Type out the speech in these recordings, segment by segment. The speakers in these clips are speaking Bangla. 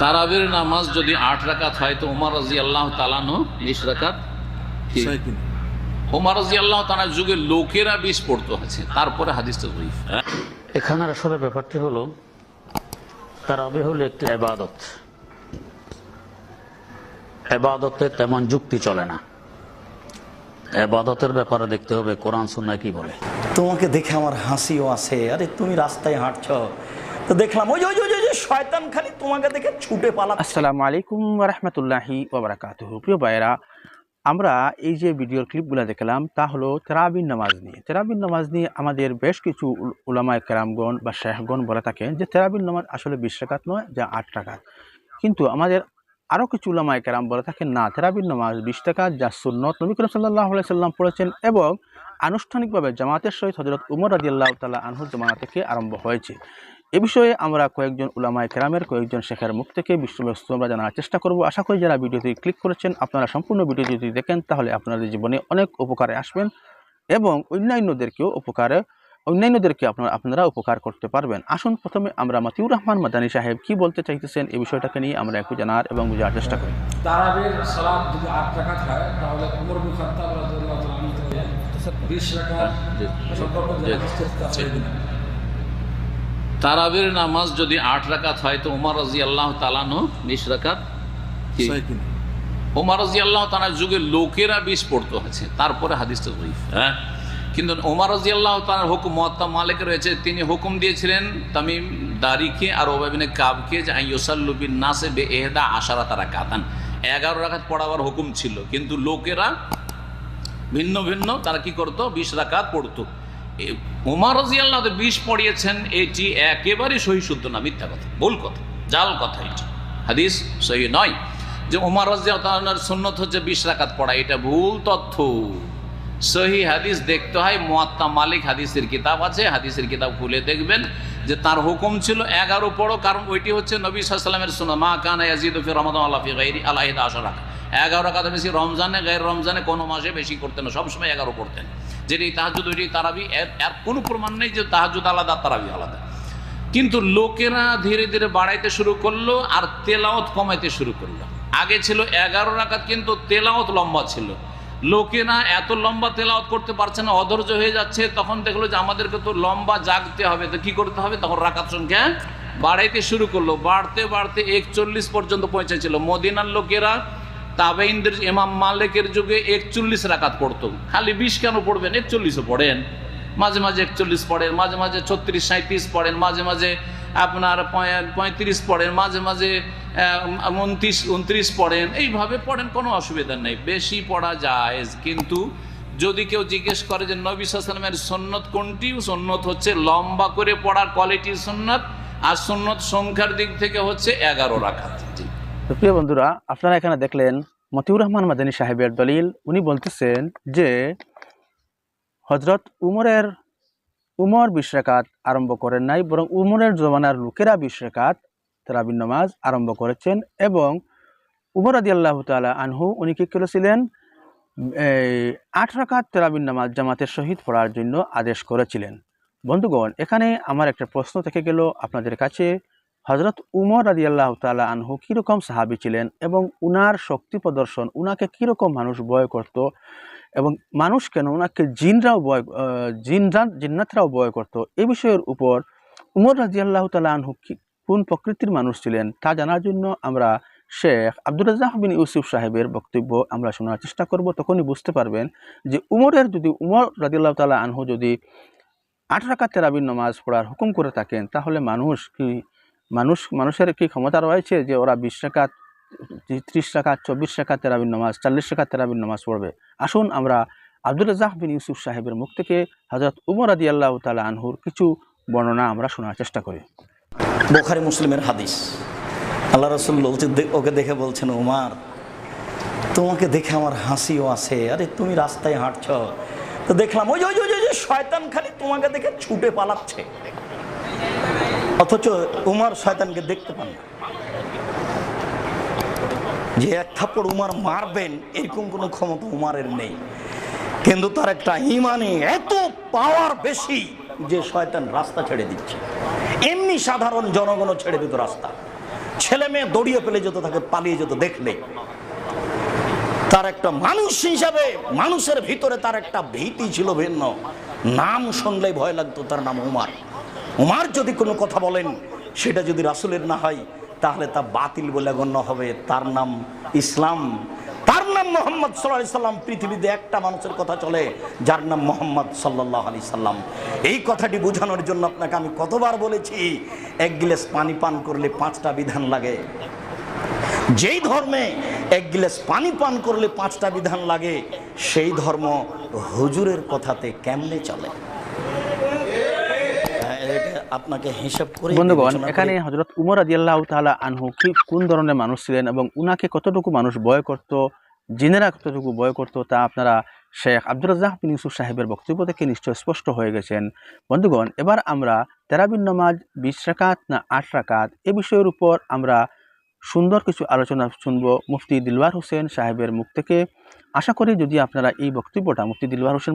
তারাবির নামাজ যদি আট রাকাত হয় তো উমর রাজি আল্লাহ তালানো বিশ রাকাত কি? উমর রাজি আল্লাহ তালার যুগে লোকেরা বিষ পড়তো আছে তারপরে জয়ীফ। হ্যাঁ এখানের আসলে ব্যাপারটি হলো তারাবি হলো একটি এবাদত এবাদতে তেমন যুক্তি চলে না। এবাদতের ব্যাপারে দেখতে হবে কোরআন সুন্না কি বলে। তোমাকে দেখে আমার হাসিও আছে আরে তুমি রাস্তায় হাঁটছ। তো দেখলাম ওই ওই শয়তান খালি তোমাকে দেখে ছুটে পালা আসসালামু আলাইকুম রহমতুল্লাহি প্রিয় আমরা এই যে ভিডিওর ক্লিপগুলো দেখলাম, তা হলো তেরাবিন নামাজ নিয়ে। তেরাবিন নামাজ নিয়ে আমাদের বেশ কিছু উলামায় কেরামগণ বা শেখগণ বলে থাকেন যে তেরাবিন নামাজ আসলে বিশ টাকাত নয়, যা আট টাকা কিন্তু আমাদের আরও কিছু উলামায়ে কেরাম বলে থাকেন, না, তেরাবিন নামাজ বিশ টাকা যা সুন্নত নবী করিম সাল্লাহ সাল্লাম পড়েছেন এবং আনুষ্ঠানিকভাবে জামাতের সহিত হজরত উমর রাজিয়াল্লাহ তাল্লাহ আনহুর জামানা থেকে আরম্ভ হয়েছে। এ বিষয়ে আমরা কয়েকজন উলামায়ে কেরামের কয়েকজন শেখের মুখ থেকে বিশ্বব্যস্ত আমরা জানার চেষ্টা করব। আশা করি যারা ভিডিওটি ক্লিক করেছেন আপনারা সম্পূর্ণ ভিডিও যদি দেখেন তাহলে আপনাদের জীবনে অনেক উপকারে আসবেন এবং অন্যান্যদেরকেও উপকারে অন্যান্যদেরকে আপনারা আপনারা উপকার করতে পারবেন। আসুন প্রথমে আমরা মতিউর রহমান মাদানী সাহেব কি বলতে চাইতেছেন এই বিষয়টাকে নিয়ে আমরা একটু জানার এবং বোঝার চেষ্টা করি। তারাবির সালাদ যদি আট রাকাত হয় তাহলে উমর বিন খাত্তাব রাদিয়াল্লাহু তাআলা আনহু থেকে 20 রাকাত সম্পর্ক যে হাদিসের কাছে দিলেন তারাবির নামাজ যদি আট রাকাত হয় তো উমর রাজি আল্লাহ তালানো বিশ রাকাত? উমর রাজি আল্লাহ তালার যুগে লোকেরা বিষ পড়তো আছে তারপরে হাদিসটা জয়ীফ হ্যাঁ? কিন্তু ওমর রাজি আল্লাহ তালার হুকুম মহাত্মা মালিক রয়েছে তিনি হুকুম দিয়েছিলেন তামিম দারিকে আর ওবাবিনে কাবকে যে ইউসাল্লুবিন নাসে বে এহদা আশারা তারা কাতান এগারো রাকাত পড়াবার হুকুম ছিল কিন্তু লোকেরা ভিন্ন ভিন্ন তারা কি করতো? বিশ রাকাত পড়তো। উমর রাজিয়াল্লাহ বিষ পড়িয়েছেন, এটি একেবারে সহি শুদ্ধ না, মিথ্যা কথা, ভুল কথা, জাল কথা এটি। হাদিস সহি নয় যে উমর রাজিয়াল সুন্নত হচ্ছে বিশ রাকাত পড়া, এটা ভুল তথ্য। সহি হাদিস দেখতে হয়, মোয়াত্তা মালিক হাদিসের কিতাব আছে, হাদিসের কিতাব খুলে দেখবেন যে তার হুকুম ছিল এগারো পড়ো, কারণ ওইটি হচ্ছে নবী সাল্লামের শোনা মা কানা ইয়াজিদ ফি রমাদান আল্লাহ ফি গাইরি আলাহিদ আশরাক এগারো রাকাত বেশি রমজানে, গায়ের রমজানে কোনো মাসে বেশি করতেন না, সবসময় এগারো পড়তেন। যেটি তাহাজুদ ওইটি তারাবি, এর এর কোনো প্রমাণ নেই যে তাহাজুদ আলাদা তারাবি আলাদা। কিন্তু লোকেরা ধীরে ধীরে বাড়াইতে শুরু করল আর তেলাওত কমাইতে শুরু করল। আগে ছিল এগারো রাকাত, কিন্তু তেলাওত লম্বা ছিল। লোকেরা এত লম্বা তেলাওত করতে পারছে না, অধৈর্য হয়ে যাচ্ছে। তখন দেখল যে আমাদেরকে তো লম্বা জাগতে হবে, তো কি করতে হবে? তখন রাকাত সংখ্যা বাড়াইতে শুরু করল। বাড়তে বাড়তে একচল্লিশ পর্যন্ত পৌঁছেছিল। মদিনার লোকেরা তাবেইনদের ইমাম মালিকের যুগে একচল্লিশ রাকাত পড়তো। খালি বিশ কেন পড়বেন? একচল্লিশও পড়েন। মাঝে মাঝে একচল্লিশ পড়েন, মাঝে মাঝে ছত্রিশ সাঁত্রিশ পড়েন, মাঝে মাঝে আপনার পঁয়ত্রিশ পড়েন, মাঝে মাঝে উনত্রিশ উনত্রিশ পড়েন। এইভাবে পড়েন, কোনো অসুবিধা নেই। বেশি পড়া যায় কিন্তু যদি কেউ জিজ্ঞেস করে যে নবী সালামের সন্ন্যত কোনটি সন্ন্যত হচ্ছে লম্বা করে পড়ার কোয়ালিটি সন্ন্যত আর সন্ন্যত সংখ্যার দিক থেকে হচ্ছে এগারো রাখাত তো প্রিয় বন্ধুরা, আপনারা এখানে দেখলেন মতিউর রহমান মাদানী সাহেবের দলিল। উনি বলতেছেন যে হজরত উমরের, উমর বিশ রেখাত আরম্ভ করেন নাই, বরং উমরের জমানার লোকেরা বিশ রেখাত তেরাবিন নামাজ আরম্ভ করেছেন এবং উমর আদি আল্লাহ তালা আনহু উনি কি করেছিলেন? এই আট রাকাত তেরাবিন নামাজ জামাতের সহিত পড়ার জন্য আদেশ করেছিলেন। বন্ধুগণ, এখানে আমার একটা প্রশ্ন থেকে গেল আপনাদের কাছে। হজরত উমর আদি আল্লাহ তালা আনহু কীরকম সাহাবি ছিলেন এবং উনার শক্তি প্রদর্শন উনাকে কীরকম মানুষ ভয় করত এবং মানুষ কেন ওনাকে জিনরাও আহ, জিনরা জিন্নাতরাও ভয় করত এ বিষয়ের উপর উমর রাজি আল্লাহ তালা আনহু কোন প্রকৃতির মানুষ ছিলেন তা জানার জন্য আমরা শেখ আব্দুর রাজাক বিন ইউসুফ সাহেবের বক্তব্য আমরা শোনার চেষ্টা করব। তখনই বুঝতে পারবেন যে উমরের যদি উমর রাজিয়াল্লাহ তালা আনহু যদি আট রাকাত তেরাবিন নামাজ পড়ার হুকুম করে থাকেন তাহলে মানুষ কি মানুষ, মানুষের কি ক্ষমতা রয়েছে যে ওরা বিশ টাকাত ত্রিশ টাকা চব্বিশ টাকা তেরাবিন নামাজ, চল্লিশ টাকা তেরাবিন নামাজ পড়বে? আসুন আমরা আব্দুল রাজাক বিন ইউসুফ সাহেবের মুখ থেকে হজরত উমর আদি আল্লাহ তালা আনহুর কিছু বর্ণনা আমরা শোনার চেষ্টা করি। বোখারি মুসলিমের হাদিস। আল্লাহ রসুল ওকে দেখে বলছেন, উমার, তোমাকে দেখে আমার হাসিও আছে। আরে, তুমি রাস্তায় হাঁটছ। তো দেখলাম, ওই ওই ওই শয়তান খালি তোমাকে দেখে ছুটে পালাচ্ছে। অথচ উমার শয়তানকে দেখতে পান না। যে এক থাপ্পড় উমার মারবেন, এরকম কোনো ক্ষমতা উমারের নেই। কিন্তু তার একটা ইমানে এত পাওয়ার বেশি যে শয়তান রাস্তা ছেড়ে দিচ্ছে। এমনি সাধারণ জনগণও ছেড়ে দিত রাস্তা। ছেলে মেয়ে দড়িয়ে পেলে যেত, তাকে পালিয়ে যেত দেখলে। তার একটা মানুষ হিসাবে, মানুষের ভিতরে তার একটা ভীতি ছিল ভিন্ন। নাম শুনলেই ভয় লাগতো, তার নাম উমার। উমার যদি কোনো কথা বলেন, সেটা যদি রাসুলের না হয়, তাহলে তা বাতিল বলে গণ্য হবে। তার নাম ইসলাম। তার নাম মোহাম্মদ সাল্লাহ সাল্লাম। পৃথিবীতে একটা মানুষের কথা চলে, যার নাম মোহাম্মদ সাল্লাহ আলি সাল্লাম। এই কথাটি বোঝানোর জন্য আপনাকে আমি কতবার বলেছি, এক গিলাস পানি পান করলে পাঁচটা বিধান লাগে। যেই ধর্মে এক গিলাস পানি পান করলে পাঁচটা বিধান লাগে, সেই ধর্ম হুজুরের কথাতে কেমনে চলে? আপনাকে হিসাব করে বন্ধুগণ এখানে হজরত উমর আদিয়াল্লাহ তালা আনহু কি কোন ধরনের মানুষ ছিলেন এবং উনাকে কতটুকু মানুষ বয় করত জিনেরা কতটুকু বয় করত তা আপনারা শেখ আব্দুর রাজাহ বিন ইউসুফ সাহেবের বক্তব্য থেকে নিশ্চয় স্পষ্ট হয়ে গেছেন। বন্ধুগণ এবার আমরা তেরাবিন নমাজ বিশ রাকাত না আট রাকাত এ বিষয়ের উপর আমরা সুন্দর কিছু আলোচনা শুনব মুফতি দিলওয়ার হোসেন সাহেবের মুখ থেকে। আশা করি যদি আপনারা এই বক্তব্যটা, মুফতি দিলওয়ার হোসেন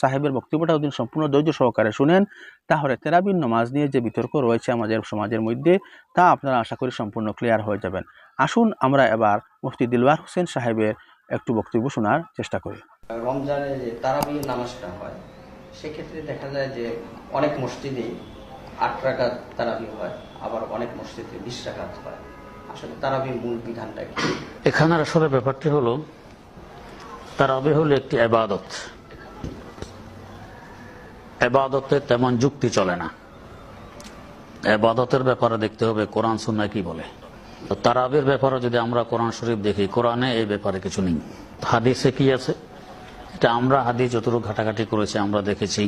সাহেবের বক্তব্যটা ওদিন সম্পূর্ণ ধৈর্য সহকারে শুনেন, তাহলে তেরাবিন নমাজ নিয়ে যে বিতর্ক রয়েছে আমাদের সমাজের মধ্যে, তা আপনারা আশা করি সম্পূর্ণ ক্লিয়ার হয়ে যাবেন। আসুন আমরা এবার মুফতি দিলওয়ার হোসেন সাহেবের একটু বক্তব্য শোনার চেষ্টা করি। রমজানে যে তারাবির নামাজটা হয়, সেক্ষেত্রে দেখা যায় যে অনেক মসজিদে আট রাকাত তারাবি হয়, আবার অনেক মসজিদে বিশ রাকাত হয়। আসলে মূল বিধানটা কি আসলে ব্যাপারটি হলো, তারাবি হলো একটি এবাদত। এবাদতে তেমন যুক্তি চলে না। এবাদতের ব্যাপারে দেখতে হবে কোরআন সুন্না কি বলে। তো তারাবির ব্যাপারে যদি আমরা কোরআন শরীফ দেখি, কোরআনে এই ব্যাপারে কিছু নেই। হাদিসে কি আছে? এটা আমরা হাদিস যতটুকু ঘাটাঘাটি করেছি, আমরা দেখেছি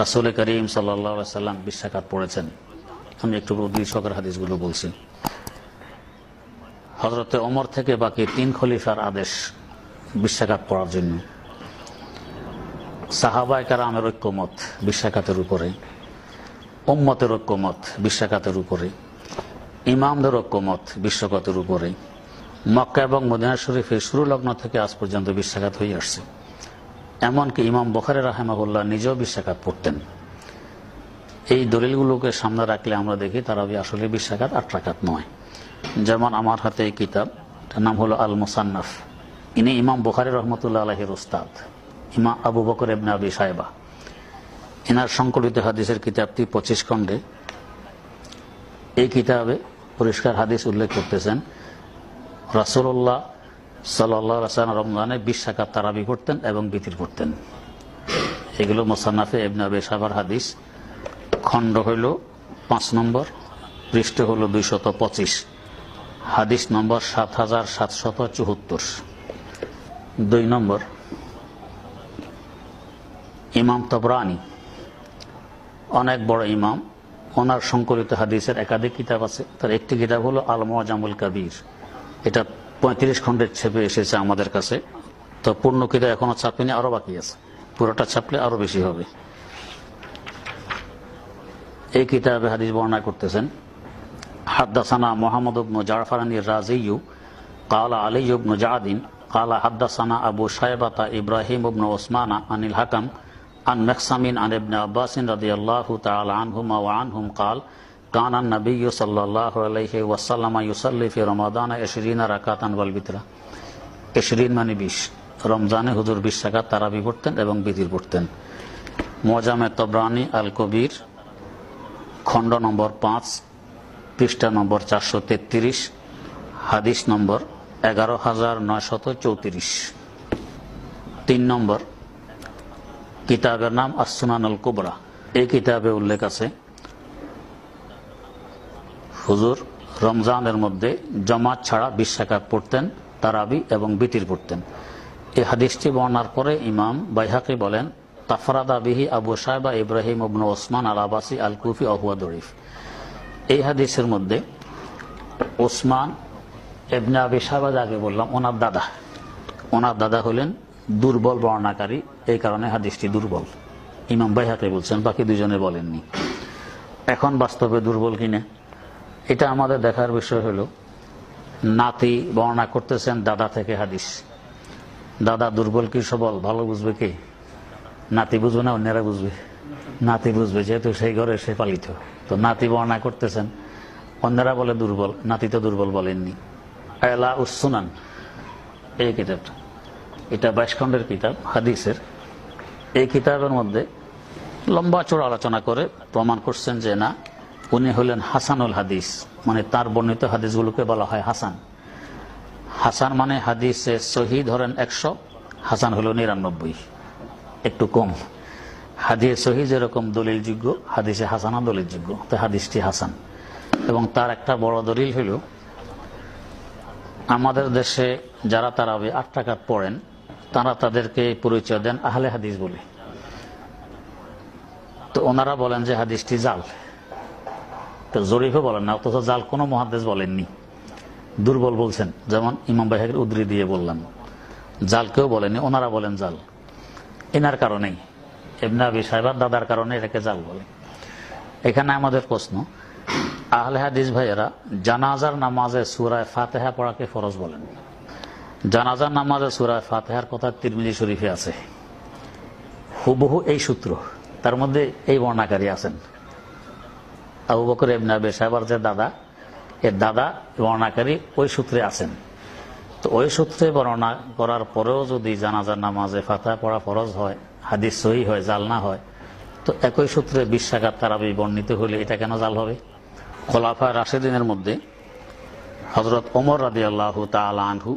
রাসুল করিম সাল্লা সাল্লাম বিশ্বাকাত পড়েছেন। আমি একটু উদ্দীর্ষকের হাদিসগুলো বলছি। হজরতে ওমর থেকে বাকি তিন খলিফার আদেশ বিশ্বাঘাত পড়ার জন্য। সাহাবায় কারামের ঐক্যমত বিশ্বাঘাতের উপরে ওম্মতের ঐক্যমত বিশ্বাঘাতের উপরে, ইমামদের ঐক্যমত বিশ্বকাতের উপরে। মক্কা এবং মদিনা শরীফের শুরু লগ্ন থেকে আজ পর্যন্ত বিশ্বাঘাত হয়ে আসছে। এমনকি ইমাম বখারে রাহেমাহুল্লাহ নিজেও বিশ্বাঘাত পড়তেন। এই দলিলগুলোকে সামনে রাখলে আমরা দেখি তারা আসলে বিশ্বাঘাত আট নয়। যেমন আমার হাতে এই কিতাব, তার নাম হলো আল মুসান্নাফ ইনি ইমাম বুখারি রহমতুল্লাহ আলহের উস্তাদ, ইমাম আবু বকর এবনে আবি সাহেবা এনার সংকলিত হাদিসের কিতাবটি পঁচিশ খণ্ডে। এই কিতাবে পরিষ্কার হাদিস উল্লেখ করতেছেন রাসুল্লাহ সাল্লাম রমজানে বিশ শাখা তারাবি করতেন এবং বিতির করতেন এগুলো মোসান্নাফে এবনে আবি হাদিস। খণ্ড হইল পাঁচ নম্বর, পৃষ্ঠ হল দুইশত পঁচিশ। হাদিস নম্বর সাত হাজার সাতশত চুয়াত্তর। দুই নম্বর, ইমাম তবরানি, অনেক বড় ইমাম, ওনার সংকলিত হাদিসের একাধিক কিতাব আছে। তার একটি কিতাব হলো আল মোয়াজামুল কাবির। এটা পঁয়ত্রিশ খণ্ডের ছেপে এসেছে আমাদের কাছে। তো পূর্ণ কিতাব এখনও ছাপেনি, আরও বাকি আছে। পুরোটা ছাপলে আরও বেশি হবে। এই কিতাবে হাদিস বর্ণনা করতেছেন হাদ্দাসানা মোহাম্মদ ইবনু জাফরানি রাজিউ কালা আলী ইবনু জাদিন কালা হাদ্দাসানা আবু সাহেবাতা ইব্রাহিম ইবনু ওসমানা আনিল হাকাম আন মেকসামিন আন ইবনে আব্বাসিন রাদিয়াল্লাহু তাআলা আনহুমা ওয়া আনহুম কাল কান আন নবী সাল্লাল্লাহু আলাইহি ওয়াসাল্লাম ইউসাল্লি ফি রমাদান 20 আর ওয়াল বিতরা 20 মানে 20 রমজানে হুজুর বিশ রাকাত তারাবি পড়তেন এবং বিধির পড়তেন। মোজামে তবরানি আল কবির খণ্ড নম্বর পাঁচ পৃষ্ঠা নম্বর চারশো তেত্রিশ, হাদিস নম্বর এগারো হাজার নয়শত চৌত্রিশ। তিন নম্বর, কিতাবের নাম আসুনানুল কুবরা। এই কিতাবে উল্লেখ আছে, হুজুর রমজানের মধ্যে জমাত ছাড়া বিশ্বাকাত পড়তেন, তারাবি এবং বিতির পড়তেন। এই হাদিসটি বর্ণার পরে ইমাম বাইহাকি বলেন, তাফরাদা বিহি আবু সাহেবা ইব্রাহিম ইবনু ওসমান আল আবাসি আল কুফি অহুয়া দরিফ। এই হাদিসের মধ্যে ওসমান এবনে আবি সাহেবাজ আগে বললাম, ওনার দাদা। ওনার দাদা হলেন দুর্বল বর্ণাকারী, এই কারণে হাদিসটি দুর্বল। ইমাম বাইহাকে বলছেন, বাকি দুজনে বলেননি। এখন বাস্তবে দুর্বল কিনা? এটা আমাদের দেখার বিষয় হলো, নাতি বর্ণনা করতেছেন দাদা থেকে হাদিস। দাদা দুর্বল কি সবল? ভালো বুঝবে কে? নাতি বুঝবে না অন্যরা বুঝবে? নাতি বুঝবে, যেহেতু সেই ঘরে সে পালিত। তো নাতি বর্ণনা করতেছেন, অন্যরা বলে দুর্বল, নাতি তো দুর্বল বলেননি। আয়লা উসুনান এই কিতাবটা। এটা বাইশ খণ্ডের কিতাব, হাদিসের। এই কিতাবের মধ্যে লম্বা চোড়া আলোচনা করে প্রমাণ করছেন যে না, উনি হলেন হাসানুল হাদিস মানে তার বর্ণিত হাদিসগুলোকে বলা হয় হাসান। হাসান মানে হাদিসে সহি ধরেন একশো, হাসান হলো নিরানব্বই, একটু কম। হাদিসে সহি যেরকম দলিলযোগ্য হাদিসে হাসানা দলিলযোগ্য তো হাদিসটি হাসান। এবং তার একটা বড় দলিল হইল, আমাদের দেশে যারা তারাবি আট টাকা পড়েন, তারা তাদেরকে পরিচয় দেন আহলে হাদিস বলে। তো ওনারা বলেন যে হাদিসটি জাল। তো জরিফে বলেন না, অথচ জাল কোনো মহাদেশ বলেননি। দুর্বল বলছেন, যেমন ইমাম বাহের উদ্রি দিয়ে বললাম। জাল কেউ বলেনি, ওনারা বলেন জাল। এনার কারণেই এমনা আবি সাহেবার দাদার কারণে এটাকে জাল বলে। এখানে আমাদের প্রশ্ন, আহলে হাদিস ভাইয়েরা জানাজার নামাজে সুরায় ফাতেহা পড়াকে ফরজ বলেন। জানাজার নামাজে সুরায় ফাতেহার কথা তিরমিজি শরীফে আছে। হুবহু এই সূত্র, তার মধ্যে এই বর্ণাকারী আছেন। আবু বকর ইবনে আবি সাহেবার যে দাদা এর দাদা বর্ণাকারী ওই সূত্রে আছেন। তো ওই সূত্রে বর্ণনা করার পরেও যদি জানাজার নামাজে ফাতা পড়া ফরজ হয় হাদিস সহি হয়, জাল না হয়। তো একই সূত্রে বিশ্বাঘাত তারাবি বর্ণিত হলে এটা কেন জাল হবে? খোলাফা রাশেদিনের মধ্যে হজরত ওমর রাদি আল্লাহ আনহু,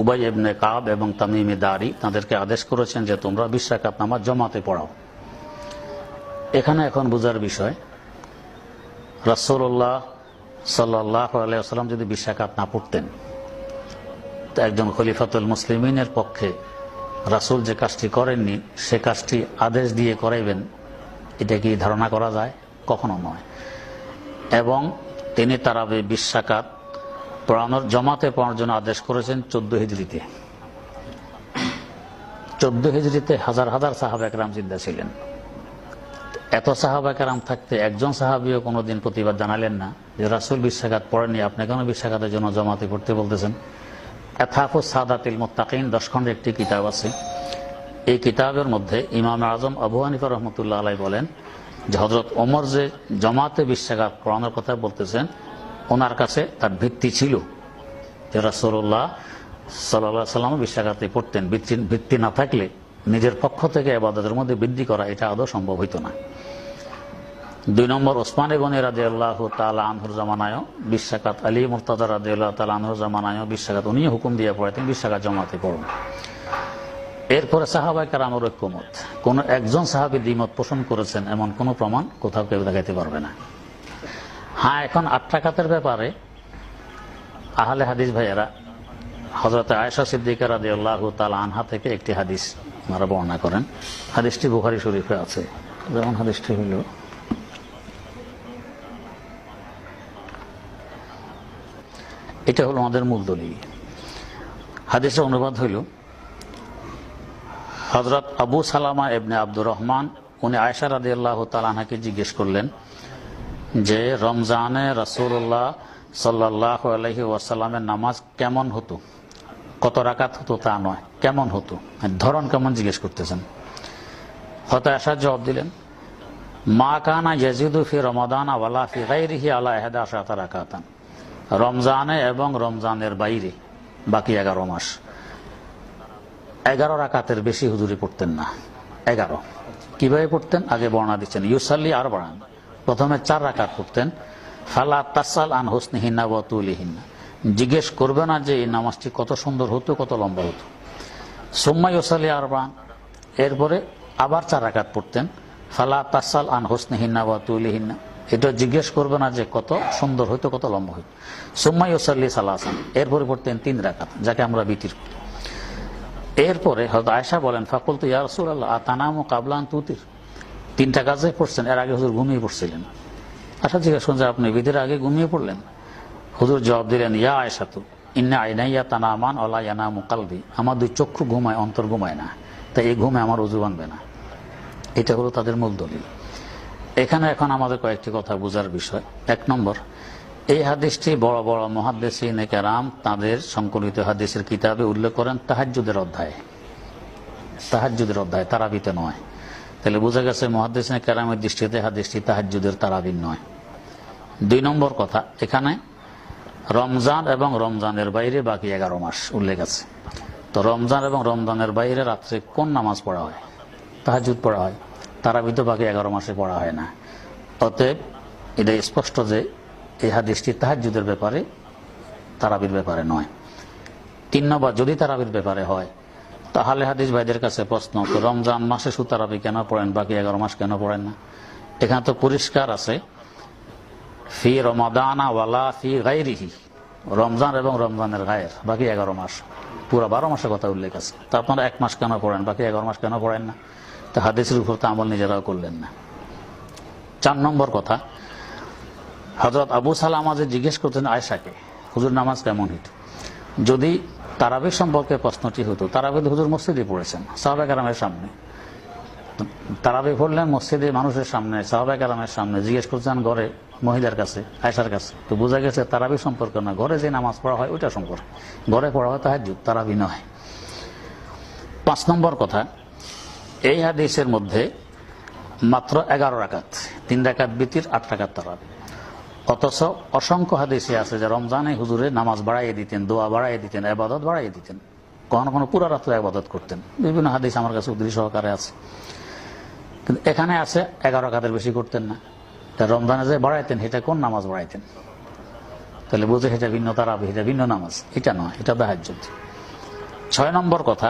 উবাই এবনে কাব এবং তামিমে দারি তাদেরকে আদেশ করেছেন যে তোমরা বিশ্বাকাত নামাজ জমাতে পড়াও। এখানে এখন বোঝার বিষয় রাসৌল্লাহ সাল্লাহ আলাইসাল্লাম যদি বিশ্বাকাত না পড়তেন, তো একজন খলিফাতুল মুসলিমিনের পক্ষে রাসুল যে কাজটি করেননি, সে কাজটি আদেশ দিয়ে করাইবেন, এটা কি ধারণা করা যায়? কখনো নয়। এবং তিনি তারাবে বিশ্বাকাত পড়ানোর, জমাতে পড়ানোর জন্য আদেশ করেছেন চোদ্দ হিজড়িতে। চোদ্দ হিজড়িতে হাজার হাজার সাহাবা একরাম জিন্দা ছিলেন। এত সাহাবা একরাম থাকতে একজন সাহাবিও কোনোদিন প্রতিবাদ জানালেন না যে রাসুল বিশ্বাঘাত পড়েনি আপনি কেন বিশ্বাঘাতের জন্য জমাতে পড়তে বলতেছেন? এথাফু সাদাতিল মোত্তাকিন দশ খণ্ডের একটি কিতাব আছে। এই কিতাবের মধ্যে ইমাম আজম আবু হানিফা রহমতুল্লাহ আলাই বলেন, যে হজরত ওমর যে জমাতে বিশ্বাঘাত পড়ানোর কথা বলতেছেন, ওনার কাছে তার ভিত্তি ছিল যে রাসুল্লাহ সাল্লাহ সাল্লাম বিশ্বাঘাতে পড়তেন। ভিত্তি ভিত্তি না থাকলে নিজের পক্ষ থেকে আবাদতের মধ্যে বৃদ্ধি করা এটা আদৌ সম্ভব হইত না। দুই নম্বর ওসমানে গনি রাজে আল্লাহ তালা আনহুর জামানায় বিশ্বাকাত আলী মুরতাদা রাজে আল্লাহ তালা আনহুর জামানায় বিশ্বাকাত উনি হুকুম দিয়ে পড়াতেন বিশ্বাকাত জমাতে পড়ুন। এরপরে সাহাবাই কারামের ঐক্যমত কোন একজন সাহাবি দ্বিমত পোষণ করেছেন এমন কোন প্রমাণ কোথাও কেউ দেখাইতে পারবে না। হ্যাঁ এখন আট টাকাতের ব্যাপারে আহলে হাদিস ভাইয়েরা হজরত আয়সা সিদ্দিকা রাজি আল্লাহ তাল আনহা থেকে একটি হাদিস ওনারা বর্ণনা করেন। হাদিসটি বুখারি শরীফে আছে। যেমন হাদিসটি হইল এটা হলো আমাদের মূল দলিল। হাদিসের অনুবাদ হইল হজরত আবু সালামা এবনে আব্দুর রহমান, উনি আয়সা রাদি আল্লাহ তালাহাকে জিজ্ঞেস করলেন যে, রমজানে রসুল্লাহ সাল্লাহ আলহি ওয়াসাল্লামের নামাজ কেমন হতো? কত রাকাত হতো তা নয়, কেমন হতো? ধরন কেমন জিজ্ঞেস করতেছেন। হয়তো আসার জবাব দিলেন, মা কানা ইয়াজিদু ফি রমাদান আওয়ালা ফি গাইরিহি আলা এহাদা আশাতা রাকাতান। রমজানে এবং রমজানের বাইরে বাকি এগারো মাস। এগারো রাকাতের বেশি হুজুরি পড়তেন না। এগারো। কীভাবে পড়তেন? আগে বর্ণনা দিচ্ছেন। ইউসাল্লি আর বাড়ান প্রথমে চার রাকাত পড়তেন। ফালা তাসাল আন হোসনিহিনা বতুলিহিনা জিজ্ঞেস করবে না যে এই নামাজটি কত সুন্দর হতো, কত লম্বা হতো। সোম্মা ইউসাল্লি আর বাড়ান এরপরে আবার চার রাকাত পড়তেন। ফালা তাসাল আন হোসনিহিনা বতুলিহিনা এটা জিজ্ঞেস করবে না যে কত সুন্দর হইতো, কত লম্বা হইতো। সোম্মা ইউসাল্লি সালাসান। এরপরে পড়তেন তিন রাকাত, যাকে আমরা বিতির করি। এরপরে হয়তো আয়সা বলেন ফাকুল তো ইয়ার রসুল আল্লাহ তানাম ও কাবলান তুতির? তিনটা কাজে পড়ছেন, এর আগে হুজুর ঘুমিয়ে পড়ছিলেন। আশা জিজ্ঞেস করছেন, আপনি বিধির আগে ঘুমিয়ে পড়লেন? হুজুর জবাব দিলেন, ইয়া আয়সা তু ইন্না আইনাইয়া তানামান অলা ইয়ানা মুকালবি আমার দুই চক্ষু ঘুমায়, অন্তর ঘুমায় না। তাই এই ঘুমে আমার উজু ভাঙবে না। এটা হলো তাদের মূল দলিল। এখানে এখন আমাদের কয়েকটি কথা বোঝার বিষয়। এক নম্বর, এই হাদিসটি বড় বড় মহাদেশিন কেরাম তাদের সংকলিত হাদিসের কিতাবে উল্লেখ করেন তাহাজুদের অধ্যায়। তাহাজুদের অধ্যায়, তারাবিতে নয়। তাহলে বোঝা গেছে মহাদেশিন কেরামের দৃষ্টিতে হাদিসটি তাহাজুদের তারাবিন নয়। দুই নম্বর কথা, এখানে রমজান এবং রমজানের বাইরে বাকি এগারো মাস উল্লেখ আছে। তো রমজান এবং রমজানের বাইরে রাত্রে কোন নামাজ পড়া হয়? তাহাজুদ পড়া হয়। তারাবি তো বাকি এগারো মাসে পড়া হয় না। অতএব এটা স্পষ্ট যে এই হাদিসটি তাহাজুদের ব্যাপারে, তারাবির ব্যাপারে নয়। তিন নম্বর, যদি তারাবির ব্যাপারে হয়, তাহলে হাদিস ভাইদের কাছে প্রশ্ন রমজান মাসে সুতারাবি কেন পড়েন, বাকি এগারো মাস কেন পড়েন না? এখানে তো পরিষ্কার আছে, ফি রমাদানা ওয়ালা ফি গাইরিহি রমজান এবং রমজানের গায়ের, বাকি এগারো মাস, পুরো বারো মাসের কথা উল্লেখ আছে। তা আপনারা এক মাস কেন পড়েন, বাকি এগারো মাস কেন পড়েন না? হাদিসের উপর তো আমল নিজেরাও করলেন না। চার নম্বর কথা হজরত আবু সালামা যে জিজ্ঞেস করতেন আয়সাকে হুজুর নামাজ কেমন হিত যদি তারাবির সম্পর্কে প্রশ্নটি হতো, তারাবিদ হুজুর মসজিদে পড়েছেন সাহাবাক আরামের সামনে। তারাবি পড়লেন মসজিদে মানুষের সামনে সাহাবাক আরামের সামনে, জিজ্ঞেস করছেন ঘরে, মহিলার কাছে আয়সার কাছে। তো বোঝা গেছে তারাবি সম্পর্ক না, ঘরে যে নামাজ পড়া হয় ওইটা সম্পর্কে। ঘরে পড়া হয় তাহার যুগ তারাবি নয়। পাঁচ নম্বর কথা এই হাদিসের মধ্যে মাত্র এগারো রাকাত, তিন রাকাত বিতির, আট রাকাত তারাবি। অথচ অসংখ্য হাদিসে আছে যে রমজানে হুজুরে নামাজ বাড়াইয়ে দিতেন, দোয়া বাড়াইয়ে দিতেন আবাদত বাড়াইয়ে দিতেন। কখনো কোনো পুরো রাত্রে আবাদত করতেন। বিভিন্ন হাদিস আমার কাছে উদ্দেশ্য সহকারে আছে। কিন্তু এখানে আছে এগারো কাদের বেশি করতেন না। রমজানে যে বাড়াইতেন, সেটা কোন নামাজ বাড়াইতেন? তাহলে বুঝে, সেটা ভিন্ন তারা এটা ভিন্ন নামাজ। এটা নয়, এটা দাহাজ ছয় নম্বর কথা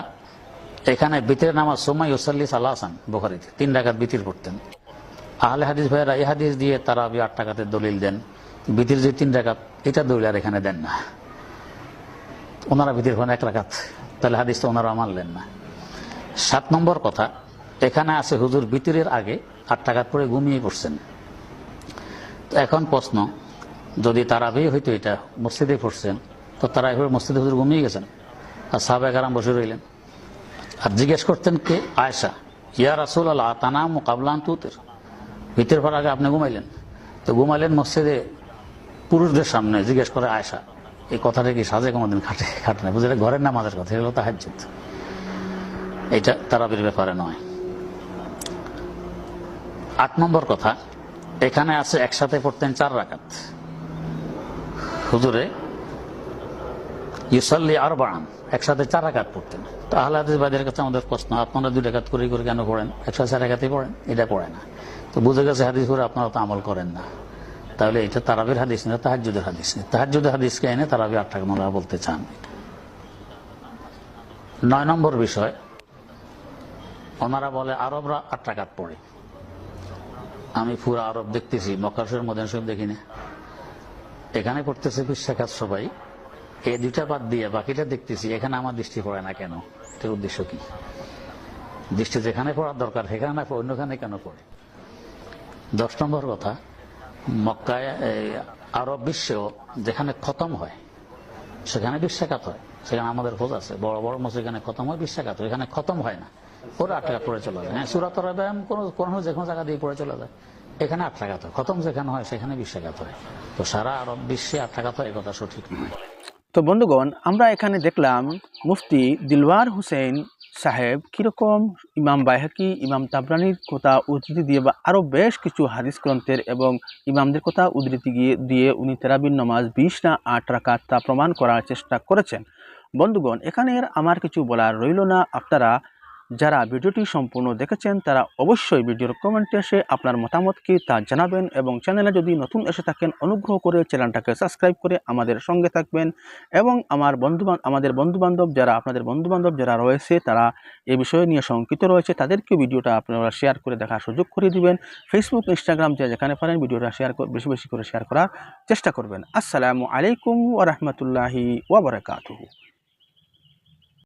এখানে বিতির নামাজ সোমাই ওসাল্লি সাল্লাহান বোখারিতে। তিন ডাকাত বিতির পড়তেন। আহলে হাদিস ভাইয়েরা এই হাদিস দিয়ে তারা আট টাকাতে দলিল দেন। বিতির যে তিন ডাকাত এটা দলিল আর এখানে দেন না। ওনারা বিতির হন এক রাকাত। তাহলে হাদিস তো ওনারা মানলেন না। সাত নম্বর কথা, এখানে আছে হুজুর বিতিরের আগে আট টাকাত পরে ঘুমিয়ে পড়ছেন। এখন প্রশ্ন, যদি তারাবি হইতো এটা মসজিদে পড়ছেন, তো তারা এভাবে মসজিদে হুজুর ঘুমিয়ে গেছেন? আর সাহাবাহ আরাম বসে রইলেন। আর জিজ্ঞেস করতেন কে? আয়সা ইয়া রাসুল আল্লাহ তানাম কাবলান তুতের। ভিতর পর আগে আপনি ঘুমাইলেন? তো ঘুমাইলেন মসজিদে পুরুষদের সামনে, জিজ্ঞেস করে আয়সা এই কথাটা কি সাজে কোনোদিন খাটে খাটে না বুঝলে ঘরের নামাজের কথা, এগুলো তাহাজ্জুদ। এটা তারাবির ব্যাপারে নয়। আট নম্বর কথা, এখানে আছে একসাথে পড়তেন চার রাকাত। হুজুরে ইউসাল্লি আর বাড়ান একসাথে চার রাকাত পড়তেন। তো আহলাদিসবাদের কাছে আমাদের প্রশ্ন, আপনারা দুই রাকাত করে করে কেন পড়েন? একসাথে চার রাকাতই পড়েন? এটা পড়ে না। তো বুঝে গেছে হাদিস করে আপনারা তো আমল করেন না। তাহলে এটা তারাবির হাদিস না তাহাজুদের হাদিস নেই তাহাজুদের হাদিসকে এনে তারাবি আট টাকা বলতে চান। নয় নম্বর বিষয়, ওনারা বলে, আরবরা আট টাকাত পড়ে। আমি পুরো আরব দেখতেছি মক্কাশের মধ্যে সব দেখি না এখানে পড়তেছে বিশ্বাখাত সবাই। এই দুইটা বাদ দিয়ে বাকিটা দেখতেছি, এখানে আমার দৃষ্টি পড়ে না কেন? এটার উদ্দেশ্য কি? দৃষ্টি যেখানে পড়ার দরকার, সেখানে না অন্যখানে কেন পড়ে? দশ নম্বর কথা, মক্কায় আরব বিশ্বেও যেখানে খতম হয়, সেখানে বিশ্বাঘাত হয়। সেখানে আমাদের খোঁজ আছে। বড় বড় মসজিদ খতম হয় বিশ্বাঘাত হয়। এখানে খতম হয় না। ওরা আট টাকা পড়ে চলে যায়। হ্যাঁ সুরাত ব্যায়াম কোনো কোনো যে কোনো জায়গা দিয়ে পড়ে চলে যায়। এখানে আট টাকাত হয়। খতম যেখানে হয়, সেখানে বিশ্বাঘাত হয়। তো সারা আরব বিশ্বে আট টাকাত হয়, এ কথা সঠিক নয়। তো বন্ধুগণ, আমরা এখানে দেখলাম মুফতি দিলওয়ার হুসেন সাহেব কীরকম ইমাম বাইহাকি ইমাম তাবরানির কথা উদ্ধৃতি দিয়ে বা আরও বেশ কিছু হাদিস গ্রন্থের এবং ইমামদের কথা উদ্ধৃতি গিয়ে দিয়ে উনি তেরাবিন নমাজ বিশ না আট রাকাত তা প্রমাণ করার চেষ্টা করেছেন। বন্ধুগণ এখানে আমার কিছু বলার রইল না। আপনারা যারা ভিডিওটি সম্পূর্ণ দেখেছেন, তারা অবশ্যই ভিডিওর কমেন্টে এসে আপনার মতামত কি তা জানাবেন এবং চ্যানেলে যদি নতুন এসে থাকেন, অনুগ্রহ করে চ্যানেলটাকে সাবস্ক্রাইব করে আমাদের সঙ্গে থাকবেন এবং আমার বন্ধু আমাদের বন্ধুবান্ধব যারা, আপনাদের বন্ধুবান্ধব যারা রয়েছে, তারা এই বিষয় নিয়ে শঙ্কিত রয়েছে তাদেরকে ভিডিওটা আপনারা শেয়ার করে দেখার সুযোগ করে দিবেন। ফেসবুক ইনস্টাগ্রাম যে যেখানে পারেন, ভিডিওটা শেয়ার বেশি বেশি করে শেয়ার করার চেষ্টা করবেন। আসসালামু আলাইকুম ওরহমতুল্লাহি ওবরাকাতুহু